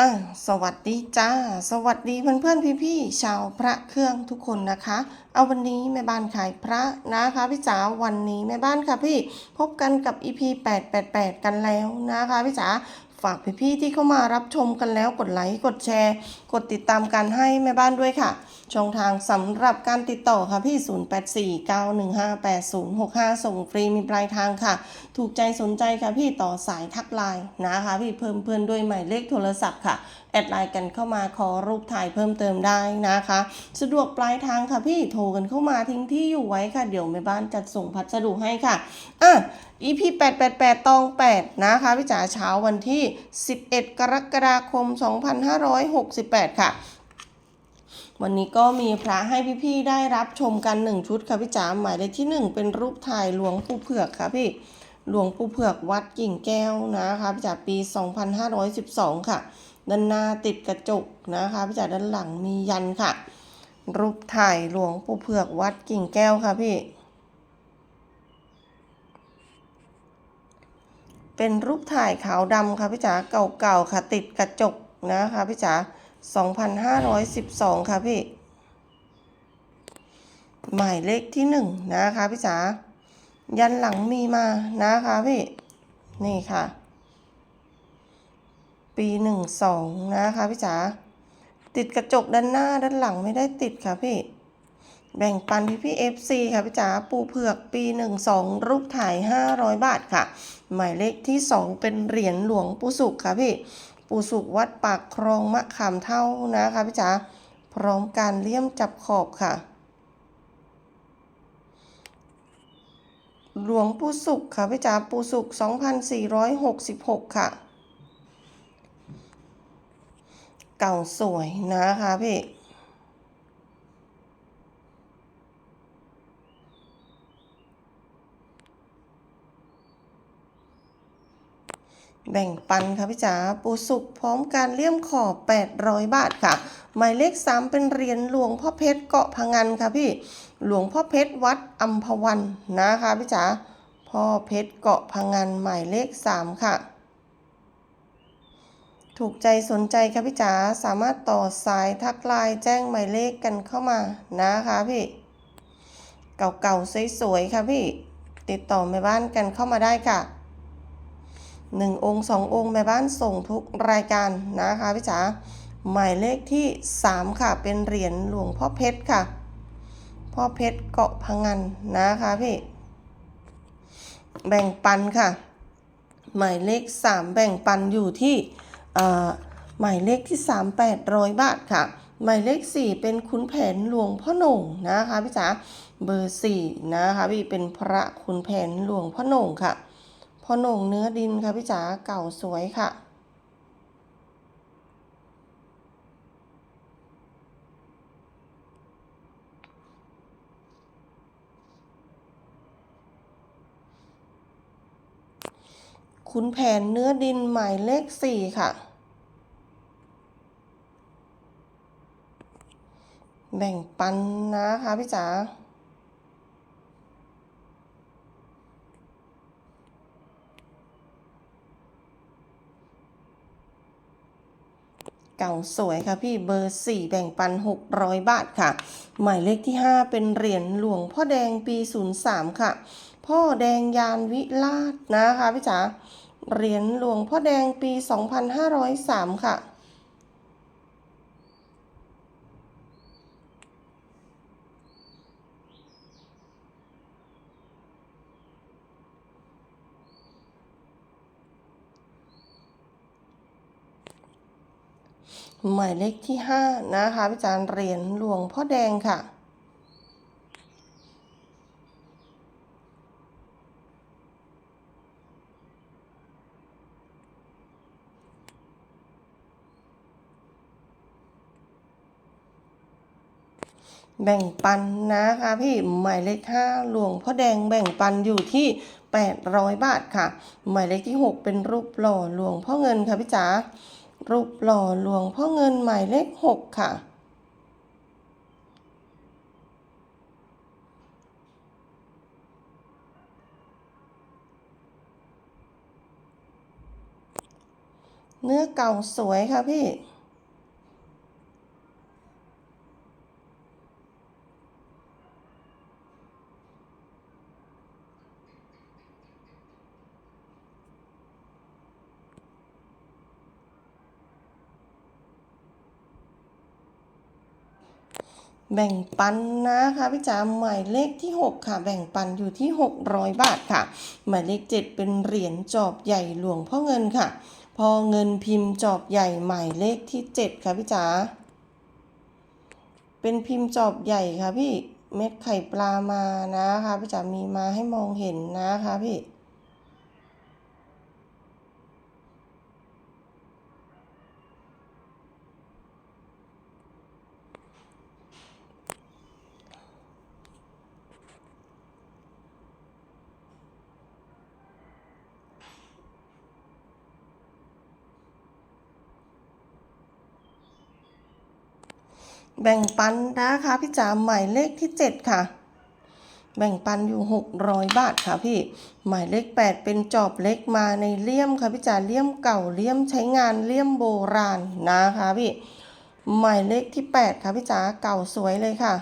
อะสวัสดีจ้า สวัสดีเพื่อนเพื่อนพี่พี่ๆชาวพระเครื่องทุกคนนะคะ เอาวันนี้แม่บ้านขายพระนะคะพี่จ๋าวันนี้แม่บ้านค่ะพี่พบกันกับ EP 888 กันแล้วนะคะพี่จ๋า ฝากพี่ๆที่เข้ามารับชมกันแล้วกดไลค์กดแชร์ กดติดตามกันให้แม่บ้านด้วยค่ะ ช่องทางสำหรับการติดต่อค่ะพี่ 0849158065 ส่งฟรีมีปลายทางค่ะ ถูกใจสนใจค่ะพี่ต่อสายทักไลน์นะคะ พี่เพิ่มเพื่อนด้วยหมายเลขโทรศัพท์ค่ะ แอดไลน์กันเข้ามาขอรูปถ่ายเพิ่มเติมได้นะคะ สะดวกปลายทางค่ะพี่โทรกันเข้ามาทิ้งที่อยู่ไว้ค่ะ เดี๋ยวแม่บ้านจัดส่งพัสดุให้ค่ะอะ EP 888 ตอง 8 นะคะพี่จ๋าเช้าวันที่ 11 กรกฎาคม 2568 ค่ะ วันนี้ก็มีพระให้พี่ๆได้รับชมกันหนึ่งชุดค่ะพี่จ๋าหมายเลขที่หนึ่งเป็นรูปถ่ายหลวงปู่เผือกค่ะพี่หลวงปู่เผือกวัดกิ่งแก้วนะคะพี่จ๋าปี 2512 ค่ะ ด้านหน้าติดกระจกนะคะพี่จ๋าด้านหลังมียันค่ะ รูปถ่ายหลวงปู่เผือกวัดกิ่งแก้วค่ะพี่ เป็นรูปถ่ายขาวดำค่ะพี่จ๋าเก่าๆค่ะติดกระจกนะคะพี่จ๋า2512 ค่ะพี่ หมายเลขที่หนึ่งนะคะพี่จ๋ายันหลังมีมานะคะพี่ นี่ค่ะ ปีหนึ่งสองนะคะพี่จ๋าติดกระจกด้านหน้าด้านหลังไม่ได้ติดค่ะพี่ แบ่งปันพี่พี่เอฟซีค่ะพี่จ๋าปูเผือกปีหนึ่งสองรูปถ่ายห้าร้อยบาทค่ะ หมายเลขที่สองเป็นเหรียญหลวงปู่สุขค่ะพี่ปู่สุขวัดปากคลองมะขามเท่านะคะพี่จ๋าพร้อมการเลี่ยมจับขอบค่ะ หลวงปู่สุขค่ะพี่จ๋าปู่สุข 2466 ค่ะ เก่าสวยนะคะพี่ แบ่งปันค่ะพี่จ๋าปูสุกพร้อมการเลี่ยมขอบ 800 บาทค่ะ หมายเลข 3 เป็นเหรียญหลวงพ่อเพชรเกาะพังันค่ะพี่ หลวงพ่อเพชรวัดอัมพวันนะคะพี่จ๋าพ่อเพชรเกาะพังันหมายเลข 3 ค่ะ ถูกใจสนใจค่ะพี่จ๋าสามารถต่อสายทักไลน์แจ้งหมายเลขกันเข้ามานะคะพี่ เก่าๆสวยๆค่ะพี่ ติดต่อแม่บ้านกันเข้ามาได้ค่ะ หนึ่งองค์สององค์แม่บ้านส่งทุกรายการนะคะพี่จ๋าหมายเลขที่สามค่ะ เป็นเหรียญหลวงพ่อเพชรค่ะ พ่อเพชรเกาะพังันนะคะพี่ แบ่งปันค่ะ หมายเลขสามแบ่งปันอยู่ที่หมายเลขที่สามแปดร้อยบาทค่ะ หมายเลขสี่เป็นขุนแผนหลวงพ่อหน่งนะคะพี่จ๋าเบอร์สี่นะคะพี่เป็นพระขุนแผนหลวงพ่อหน่งค่ะ พอโหน่งเนื้อดินค่ะพี่จ๋าเก่าสวยค่ะ ขุนแผนเนื้อดินหมายเลขสี่ค่ะ แบ่งปันนะคะพี่จ๋า เก่าสวยค่ะพี่เบอร์สี่แบ่งปัน 600 บาทค่ะ หมายเลขที่ 5 เป็นเหรียญหลวงพ่อแดงปี 03 ค่ะ พ่อแดงยานวิลาศนะคะพี่จ๋าเหรียญหลวงพ่อแดงปี 2503 ค่ะ หมายเลขที่ 5 นะคะพี่จารย์เหรียญหลวงพ่อแดงค่ะ แบ่งปันนะคะพี่หมายเลข5หลวงพ่อแดงแบ่งปันอยู่ที่ 800 บาทค่ะ หมายเลขที่ 6 เป็นรูปหล่อหลวงพ่อเงินค่ะพี่จ๋า รูปหล่อหลวงพ่อเงินหมายเลข 6 ค่ะ เนื้อเก่าสวยค่ะพี่ แบ่งปันนะคะพี่จ๋าหมายเลขที่ 6 ค่ะ แบ่งปันอยู่ที่ 600 บาทค่ะ หมายเลข 7 เป็นเหรียญจอบใหญ่หลวงพ่อเงินค่ะ พอเงินพิมพ์จอบใหญ่หมายเลขที่ 7 ค่ะพี่จ๋าเป็นพิมพ์จอบใหญ่ค่ะพี่เม็ดไข่ปลามานะคะพี่จ๋ามีมาให้มองเห็นนะคะพี่ แบ่งปันนะคะพี่จ๋าหมายเลขที่ 7 ค่ะ แบ่งปันอยู่ 600 บาทค่ะพี่ หมายเลข 8 เป็นจอบเล็กมาในเลี่ยมค่ะพี่จ๋าเลี่ยมเก่าเลี่ยมใช้งานเลี่ยมโบราณนะคะพี่ หมายเลขที่ 8 ค่ะพี่จ๋าเก่าสวยเลยค่ะ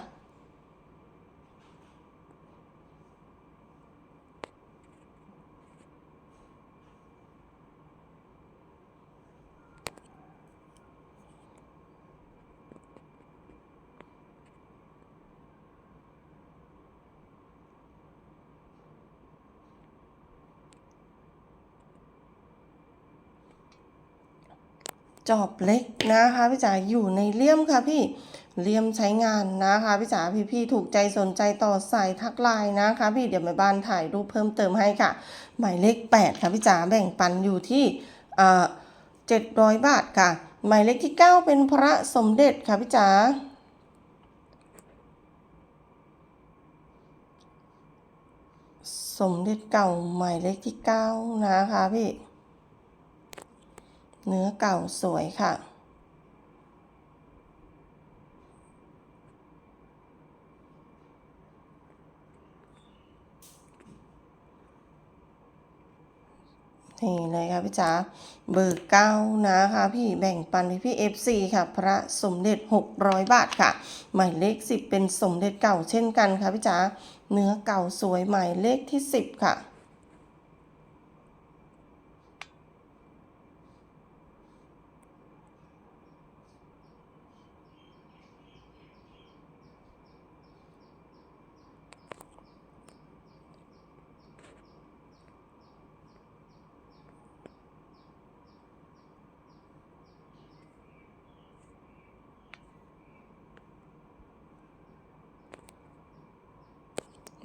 จอบเล็กนะคะพี่จ๋าอยู่ในเลี่ยมค่ะพี่เลี่ยมใช้งานนะคะพี่จ๋าพี่พี่ๆถูกใจสนใจต่อสายทักไลน์นะคะพี่เดี๋ยวแม่บ้านถ่ายรูปเพิ่มเติมให้ค่ะ หมายเลข 8 ค่ะพี่จ๋าแบ่งปันอยู่ที่เอ่อ700บาทค่ะ หมายเลขที่ 9 เป็นพระสมเด็จค่ะพี่จ๋าสมเด็จเก่าหมายเลขที่ 9 นะคะพี่ เนื้อเก่าสวยค่ะ นี่เลยค่ะพี่จ๋าเบอร์เก้านะคะพี่แบ่งปันให้พี่ FC ค่ะ พระสมเด็จ 600 บาทค่ะ หมายเลข 10 เป็นสมเด็จเก่าเช่นกันค่ะพี่จ๋าเนื้อเก่าสวยหมายเลขที่ 10 ค่ะ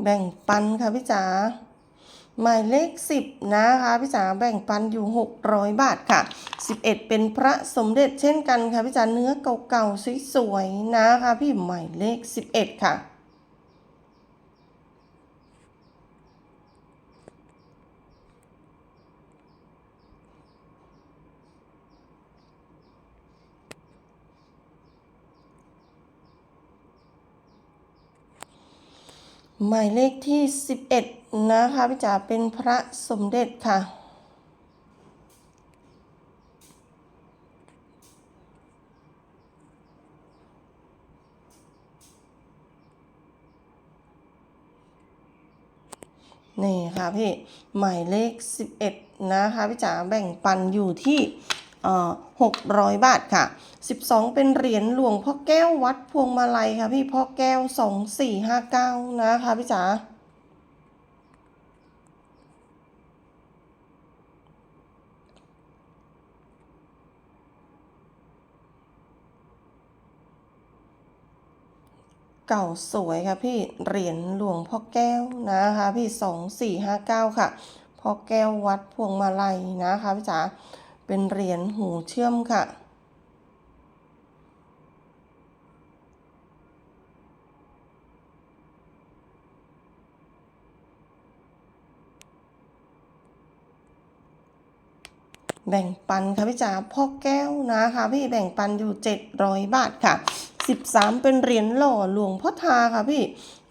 แบ่งปันค่ะพี่จ๋าหมายเลข 10 นะคะพี่จ๋าแบ่งปันอยู่ 600 บาทค่ะ 11 เป็นพระสมเด็จเช่นกันค่ะพี่จ๋าเนื้อเก่าๆสวยๆนะคะพี่หมายเลข 11 ค่ะ หมายเลขที่ 11 นะคะพี่จ๋าเป็นพระสมเด็จค่ะนี่ค่ะพี่หมายเลข 11 นะคะพี่จ๋าแบ่งปันอยู่ที่ 600 บาทค่ะ 12 เป็นเหรียญหลวงพ่อแก้ววัดพวงมาลัยค่ะพี่พ่อแก้ว 2459 นะคะพี่จ๋าเก่าสวยค่ะพี่เหรียญหลวงพ่อแก้วนะคะพี่สองสี่ห้าเก้าค่ะพ่อแก้ววัดพวงมาลัยนะคะพี่จ๋า เป็นเหรียญหูเชื่อมค่ะ แบ่งปันค่ะพี่จ๋าพ่อแก้วนะคะพี่แบ่งปันอยู่ 700 บาทค่ะ13 เป็นเหรียญหล่อหลวงพ่อทาค่ะพี่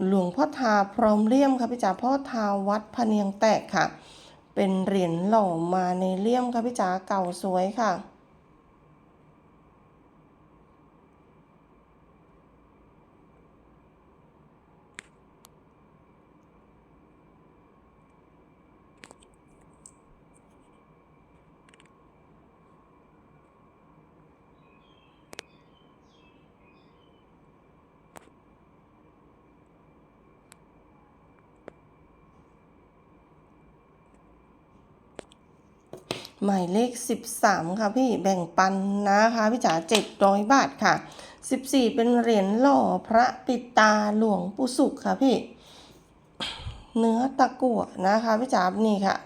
หลวงพ่อทาพร้อมเลี่ยมค่ะพี่จ๋าพ่อทาวัดพะเนียงแตกค่ะ เป็นเหรียญหล่อมาในเลี่ยมค่ะพี่จ๋าเก่าสวยค่ะ หมายเลข 13 ค่ะพี่แบ่งปันนะคะพี่จ๋า700 บาทค่ะ 14 เป็นเหรียญหล่อพระปิดตาหลวงปู่สุขค่ะพี่ เนื้อตะกั่วนะคะพี่จ๋านี่ค่ะ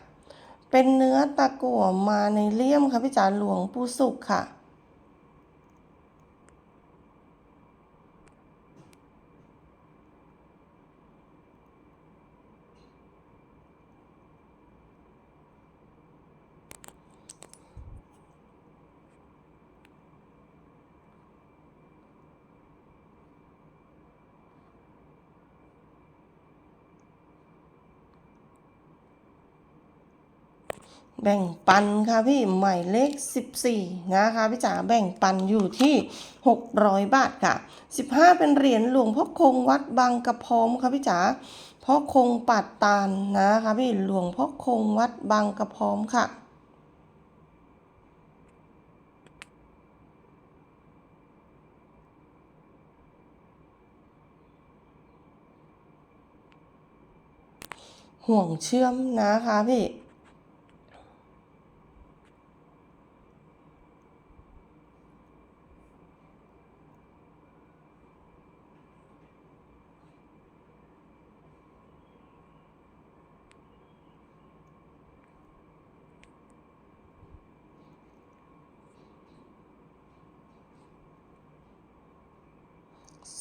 เป็นเนื้อตะกั่วมาในเลี่ยมค่ะพี่จ๋าหลวงปู่สุขค่ะ แบ่งปันค่ะพี่หมายเลข 14 นะคะพี่จ๋าแบ่งปันอยู่ที่ 600 บาทค่ะ 15 เป็นเหรียญหลวงพ่อคงวัดบางกระพร้อมค่ะพี่จ๋าพ่อคงปัดตาลนะคะพี่หลวงพ่อคงวัดบางกระพร้อมค่ะห่วงเชื่อมนะคะพี่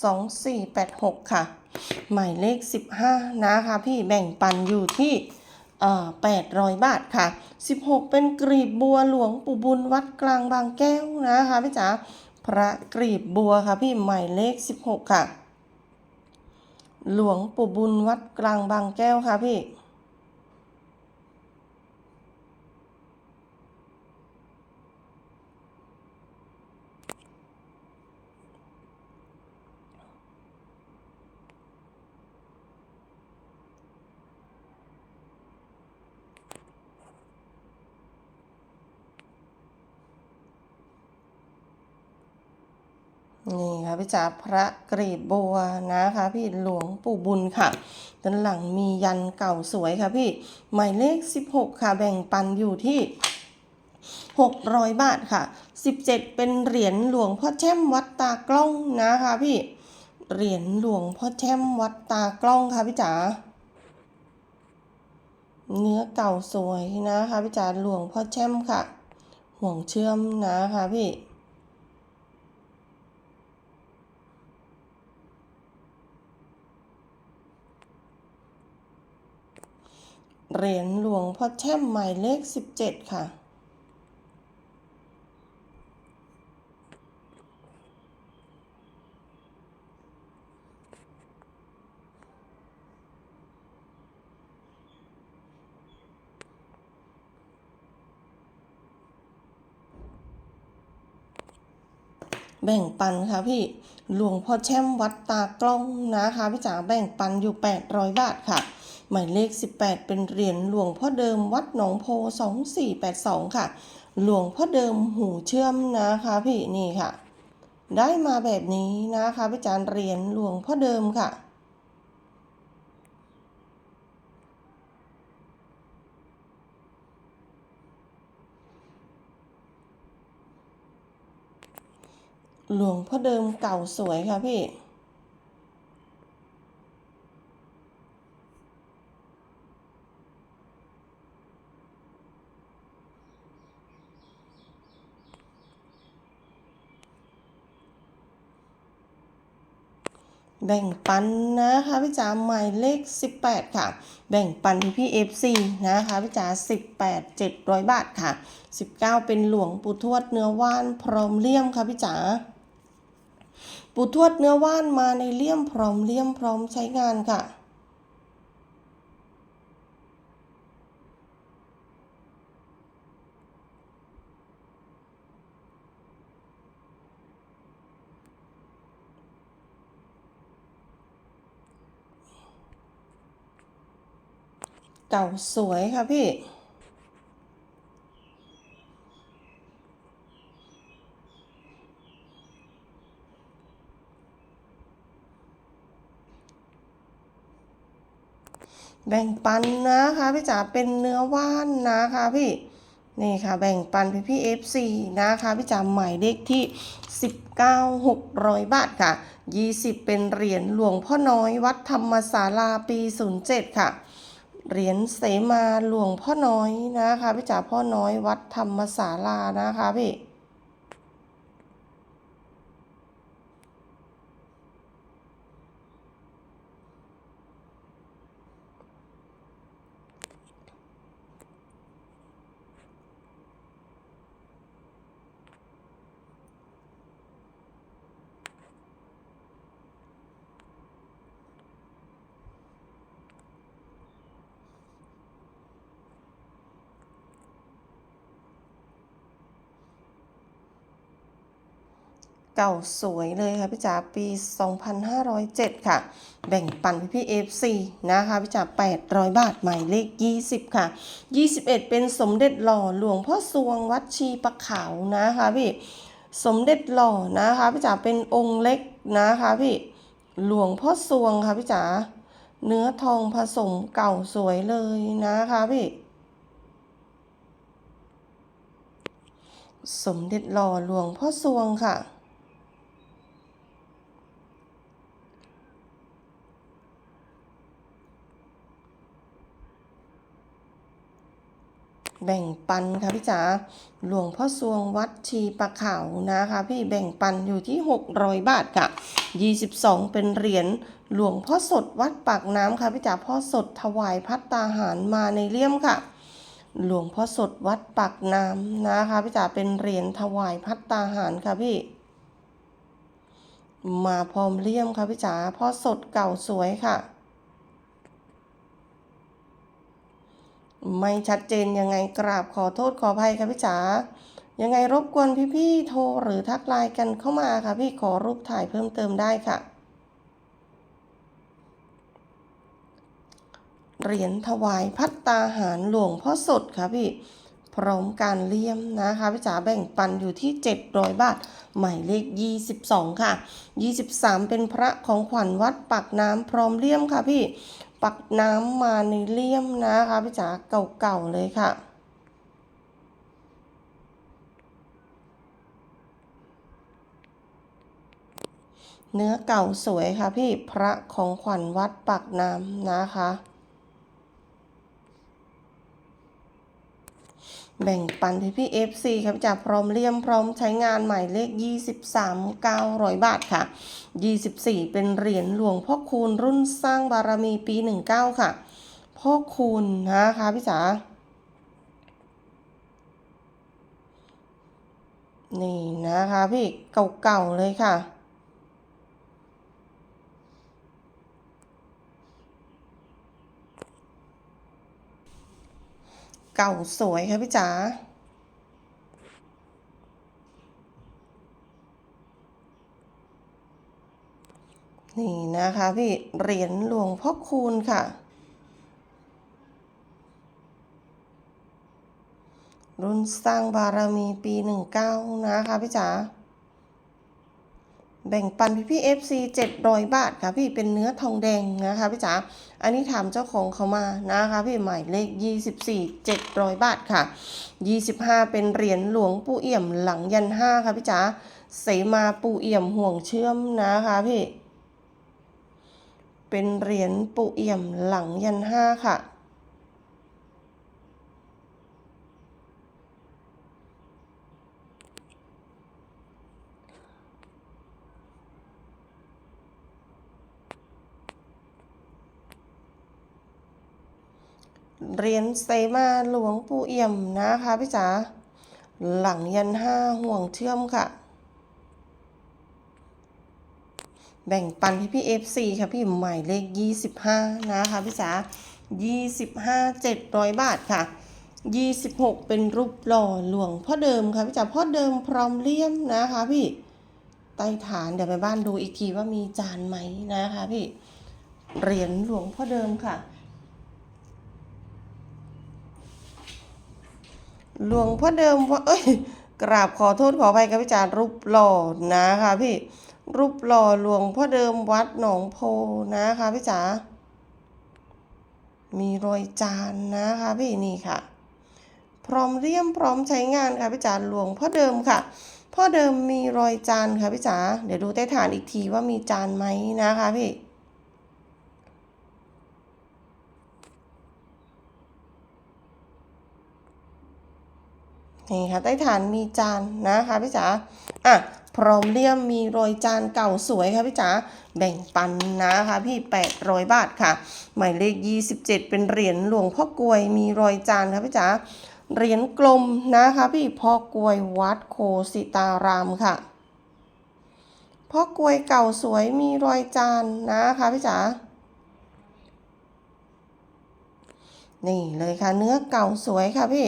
สองสี่แปดหกค่ะ หมายเลขสิบห้านะคะ พี่แบ่งปันอยู่ที่แปดร้อยบาทค่ะสิบหกเป็นกรีบบัวหลวงปู่บุญวัดกลางบางแก้วนะคะพี่จ๋าพระกรีบบัวค่ะพี่หมายเลขสิบหกค่ะ หลวงปู่บุญวัดกลางบางแก้วค่ะพี่ นี่ค่ะพี่จ๋าพระกรีบบัวนะคะพี่หลวงปู่บุญค่ะด้านหลังมียันเก่าสวยค่ะพี่หมายเลข 16 ค่ะแบ่งปันอยู่ที่600 บาทค่ะ 17 เป็นเหรียญหลวงพ่อแช่มวัดตากล้องนะคะพี่ เหรียญหลวงพ่อแช่มวัดตากล้องค่ะพี่จ๋า เนื้อเก่าสวยนะคะพี่จ๋าหลวงพ่อแช่มค่ะ ห่วงเชื่อมนะคะพี่ เหรียญหลวงพ่อแช่มหมายเลข 17 ค่ะ แบ่งปันค่ะพี่ หลวงพ่อแช่มวัดตากล้องนะคะพี่จ๋าแบ่งปันอยู่ 800 บาทค่ะ หมายเลข 18 เป็นเหรียญหลวงพ่อเดิมวัดหนองโพ 2482 ค่ะ หลวงพ่อเดิมหูเชื่อมนะคะพี่นี่ค่ะ ได้มาแบบนี้นะคะพี่จารเหรียญหลวงพ่อเดิมค่ะหลวงพ่อเดิมเก่าสวยค่ะพี่ แบ่งปันนะคะพี่จ๋าหมายเลข 18 ค่ะ แบ่งปันที่พี่ FC นะคะพี่จ๋า18 700 บาทค่ะ 19 เป็นหลวงปู่ทวดเนื้อว่านพร้อมเลี่ยมค่ะพี่จ๋าปู่ทวดเนื้อว่านมาในเลี่ยมพร้อมเลี่ยมพร้อมใช้งานค่ะ เก่าสวยค่ะพี่ แบ่งปันนะคะพี่จ๋าเป็นเนื้อว่านนะคะพี่นี่ค่ะแบ่งปันพี่พี่ FC นะคะพี่จ๋าหมายเลขที่ 19 600 บาทค่ะ 20 เป็นเหรียญหลวงพ่อน้อยวัดธรรมศาลาปี 07 ค่ะ เหรียญเสมาหลวงพ่อน้อยนะคะพี่จ๋าพ่อน้อยวัดธรรมศาลานะคะพี่ เก่าสวยเลยค่ะพี่จ๋าปี 2507 ค่ะ แบ่งปันพี่พี่ FC นะคะพี่จ๋า800 บาทหมายเลข 20 ค่ะ 21 เป็นสมเด็จหล่อหลวงพ่อสวงวัดชีปะขาวนะคะพี่สมเด็จหล่อนะคะพี่จ๋าเป็นองค์เล็กนะคะพี่หลวงพ่อสวงค่ะพี่จ๋าเนื้อทองผสมเก่าสวยเลยนะคะพี่สมเด็จหล่อหลวงพ่อสวงค่ะ แบ่งปันค่ะพี่จ๋าหลวงพ่อสวงวัดชีปะขาวนะคะพี่แบ่งปันอยู่ที่ 600 บาทค่ะ 22 เป็นเหรียญหลวงพ่อสดวัดปากน้ำค่ะพี่จ๋าพ่อสดถวายพัตตาหารมาในเลี่ยมค่ะ หลวงพ่อสดวัดปากน้ำนะคะพี่จ๋าเป็นเหรียญถวายพัตตาหารค่ะพี่ มาพร้อมเลี่ยมค่ะพี่จ๋าพ่อสดเก่าสวยค่ะ ไม่ชัดเจนยังไงกราบขอโทษขออภัยค่ะพี่จ๋ายังไงรบกวนพี่ๆโทรหรือทักไลน์กันเข้ามาค่ะพี่ขอรูปถ่ายเพิ่มเติมได้ค่ะ เหรียญถวายพัตตาหารหลวงพ่อสดค่ะพี่พร้อมการเลี่ยมนะคะพี่จ๋าแบ่งปันอยู่ที่ 700 บาท หมายเลข 22 ค่ะ 23 เป็นพระของขวัญวัดปากน้ำพร้อมเลี่ยมค่ะพี่ ปักน้ำมาในเลี่ยมนะคะพี่จ๋าเก่าๆเลยค่ะ เนื้อเก่าสวยค่ะพี่พระของขวัญวัดปักน้ำนะคะ แบ่งปันพี่พี่ FC ครับจากพร้อมเลี่ยมพร้อมใช้งานหมายเลข 23 900 บาทค่ะ 24 เป็นเหรียญหลวงพ่อคูณรุ่นสร้างบารมีปี 19 ค่ะพ่อคูณนะคะพี่จ๋านี่นะคะพี่เก่าๆเลยค่ะ เก่าสวยค่ะพี่จ๋านี่นะคะพี่เหรียญหลวงพ่อคูณค่ะ รุ่นสร้างบารมีปี19นะคะพี่จ๋า แบ่งปันพี่พี่เอฟซีเจ็ดร้อยบาทค่ะพี่เป็นเนื้อทองแดงนะคะพี่จ๋าอันนี้ถามเจ้าของเขามานะคะพี่หมายเลข24 700บาทค่ะ25เป็นเหรียญหลวงปู่เอี่ยมหลังยันห้าค่ะพี่จ๋าเสมาปู่เอี่ยมห่วงเชื่อมนะคะพี่เป็นเหรียญปู่เอี่ยมหลังยันห้าค่ะ เหรียญเซมาหลวงปู่เอี่ยมนะคะพี่จ๋าหลังยันห้าห่วงเชื่อมค่ะ แบ่งปันพี่พี่เอฟซีค่ะพี่หมายเลข25นะคะพี่จ๋า25 700บาทค่ะ26เป็นรูปหล่อหลวงพ่อเดิมค่ะพี่จ๋าพ่อเดิมพร้อมเลี่ยมนะคะพี่ใต้ฐานเดี๋ยวไปบ้านดูอีกทีว่ามีจานไหมนะคะพี่เหรียญหลวงพ่อเดิมค่ะ หลวงพ่อเดิมว่าเอ้ย กราบขอโทษขออภัยกับพี่จารย์รูปหล่อนะคะพี่ รูปหล่อหลวงพ่อเดิมวัดหนองโพนะคะพี่จ๋ามีรอยจานนะคะพี่นี่ค่ะพพร้อมเรียมพร้อมใช้งานค่ะพี่จ๋าหลวงพ่อเดิมค่ะพ่อเดิมมีรอยจานค่ะพี่จ๋าเดี๋ยวดูใต้ฐานอีกทีว่ามีจานไหมนะคะพี่ นี่ค่ะใต้ฐานมีจานนะคะพี่จ๋าอะพรอมเลี่ยมมีรอยจานเก่าสวยค่ะพี่จ๋าแบ่งปันนะคะพี่ 800 บาทค่ะ หมายเลข 27 เป็นเหรียญหลวงพ่อกลวยมีรอยจานค่ะพี่จ๋าเหรียญกลมนะคะพี่พ่อกลวยวัดโคสิตารามค่ะพ่อกลวยเก่าสวยมีรอยจานนะคะพี่จ๋า นี่เลยค่ะเนื้อเก่าสวยค่ะพี่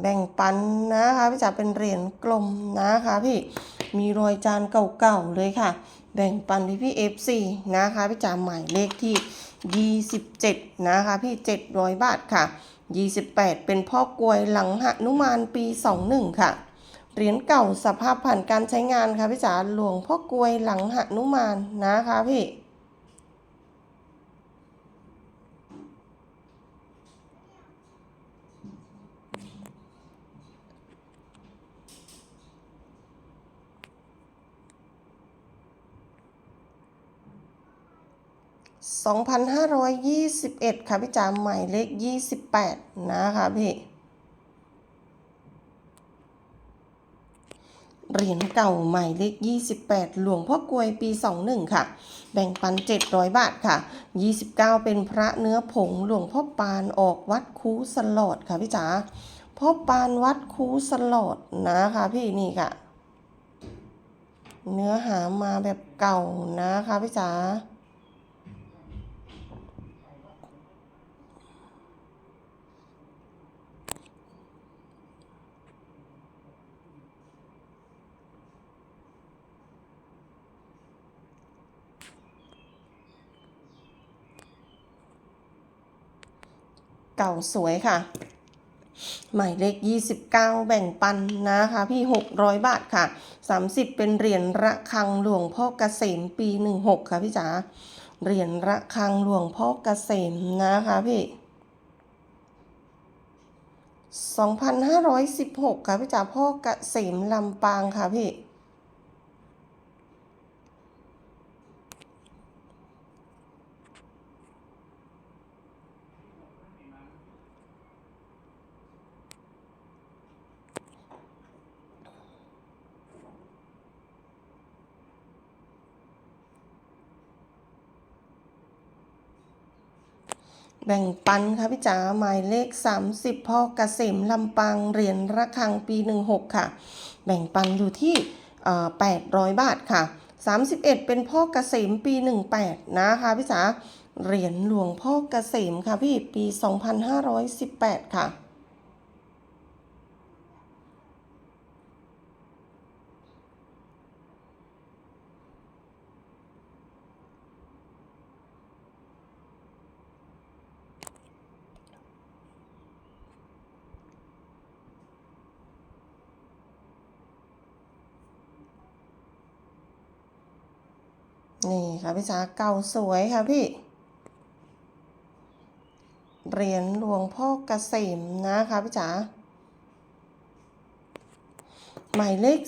แบ่งปันนะคะพี่จ๋าเป็นเหรียญกลมนะคะพี่มีรอยจานเก่าๆเลยค่ะ แบ่งปันพี่พี่ FC นะคะพี่จ๋าหมายเลขที่ 27 นะคะพี่ 700 บาทค่ะ 28 เป็นพ่อกลวยหลังหนุมานปี 21 ค่ะเหรียญเก่าสภาพผ่านการใช้งานค่ะพี่จ๋าหลวงพ่อกลวยหลังหนุมานนะคะพี่ 2,521 ค่ะพี่จ๋าหมายเลข 28 นะคะพี่เหรียญเก่าหมายเลข 28 หลวงพ่อกลวยปี 21 ค่ะ แบ่งปัน 700 บาทค่ะ 29 เป็นพระเนื้อผงหลวงพ่อปานออกวัดคูสลอดค่ะพี่จ๋าพ่อปานวัดคูสลอดนะคะพี่นี่ค่ะ เนื้อหามาแบบเก่านะคะพี่จ๋า เก่าสวยค่ะ หมายเลข 29 แบ่งปันนะคะพี่ 600 บาทค่ะ 30 เป็นเหรียญระฆังหลวงพ่อเกษมปี 16 ค่ะพี่จ๋าเหรียญระฆังหลวงพ่อเกษมนะคะพี่2,516 ค่ะพี่จ๋าพ่อเกษมลำปางค่ะพี่ แบ่งปันค่ะพี่จ๋าหมายเลข 30พ่อเกษมลำปางเหรียญระฆังปี 16 ค่ะ แบ่งปันอยู่ที่ 800 บาทค่ะ 31 เป็นพ่อเกษมปี 18 นะคะพี่จ๋าเหรียญหลวงพ่อเกษมค่ะพี่ปี 2518 ค่ะ นี่ค่ะพี่จ๋าเก่าสวยค่ะพี่ เหรียญหลวงพ่อเกษมนะคะพี่จ๋าหมายเลข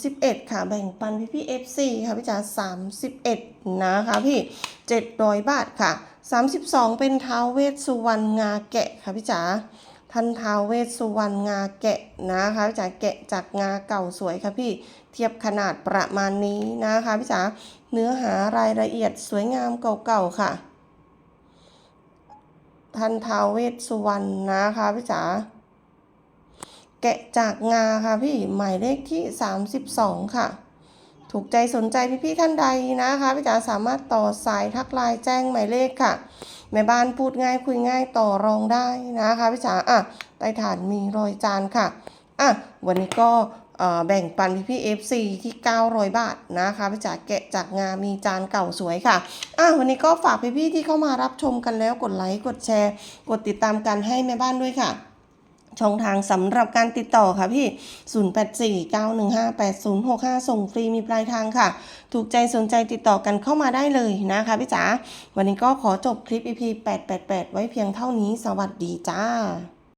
31 ค่ะ แบ่งปันพี่พี่ FC ค่ะพี่จ๋า31 นะคะพี่700 บาทค่ะ 32 เป็นท้าวเวสสุวรรณงาแกะค่ะพี่จ๋าท่านท้าวเวสสุวรรณงาแกะนะคะพี่จ๋าแกะจากงาเก่าสวยค่ะพี่ เทียบขนาดประมาณนี้นะคะพี่จ๋า เนื้อหารายละเอียดสวยงามเก่าๆค่ะท่านท้าวเวสสุวรรณนะคะพี่จ๋าแกะจากงาค่ะพี่หมายเลขที่ 32 ค่ะ ถูกใจสนใจพี่ๆท่านใดนะคะพี่จ๋าสามารถต่อสายทักไลน์แจ้งหมายเลขค่ะแม่บ้านพูดง่ายคุยง่ายต่อรองได้นะคะพี่จ๋าอะใต้ฐานมีรอยจานค่ะอะวันนี้ก็ แบ่งปันพี่พี่เอฟซีที่ 900 บาทนะคะไปจากแกะจากงานมีจานเก่าสวยค่ะอะวันนี้ก็ฝากพี่พี่ที่เข้ามารับชมกันแล้วกดไลค์กดแชร์ กดติดตามกันให้แม่บ้านด้วยค่ะช่องทางสำหรับการติดต่อค่ะพี่ 0849158065 ส่งฟรีมีปลายทางค่ะ ถูกใจสนใจติดต่อกันเข้ามาได้เลยนะคะพี่จ๋า วันนี้ก็ขอจบคลิป EP 888 ไว้เพียงเท่านี้ สวัสดีจ้า